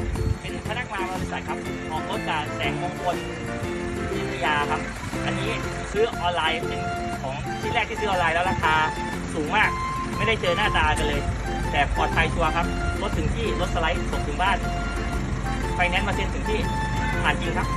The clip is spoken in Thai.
ครับ เป็นพนักงานบริษัทครับออกรถจากแสงมงคลวิทยาครับ อันนี้ซื้อออนไลน์เป็นของที่แรกที่ซื้อออนไลน์แล้วราคาสูงมาก ไม่ได้เจอหน้าตากันเลย แต่ปลอดภัยชัวร์ครับ รถถึงที่ รถสไลด์ส่งถึงบ้าน ไฟแนนซ์มาเซ็นถึงที่ผ่านจริงครับ